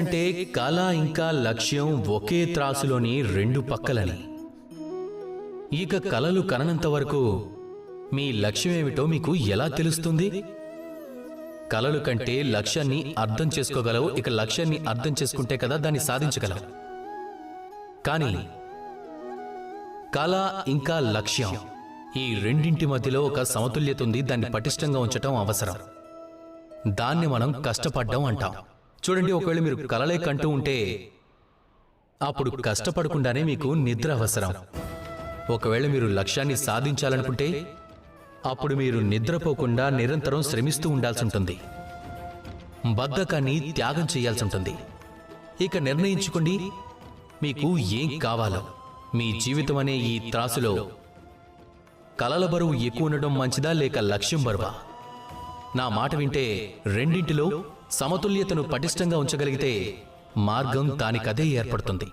అంటే కళ ఇంకా లక్ష్యం ఒకే త్రాసులోని రెండు పక్కలని. ఇక కలలు కననంత వరకు మీ లక్ష్యం ఏమిటో మీకు ఎలా తెలుస్తుంది? కలలు కంటే లక్ష్యాన్ని అర్థం చేసుకోగలవు ఇక లక్ష్యాన్ని అర్థం చేసుకుంటే కదా దాన్ని సాధించగలవు. కానీ కళ ఇంకా లక్ష్యం ఈ రెండింటి మధ్యలో ఒక సమతుల్యత ఉంది దాన్ని పటిష్టంగా ఉంచటం అవసరం. దాన్ని మనం కష్టపడ్డం అంటాం. చూడండి ఒకవేళ మీరు కలలే కంటూ ఉంటే అప్పుడు కష్టపడకుండానే మీకు నిద్ర అవసరం. ఒకవేళ మీరు లక్ష్యాన్ని సాధించాలనుకుంటే అప్పుడు మీరు నిద్రపోకుండా నిరంతరం శ్రమిస్తూ ఉండాల్సి ఉంటుంది. బద్ధకాన్ని త్యాగం చేయాల్సి ఉంటుంది. ఇక నిర్ణయించుకోండి మీకు ఏం కావాలో. మీ జీవితం అనే ఈ త్రాసులో కలల బరువు ఎక్కువ ఉండడం మంచిదా లేక లక్ష్యం బరువా? నా మాట వింటే రెండింటిలో సమతుల్యతను పటిష్టంగా ఉంచగలిగితే మార్గం దానికదే ఏర్పడుతుంది.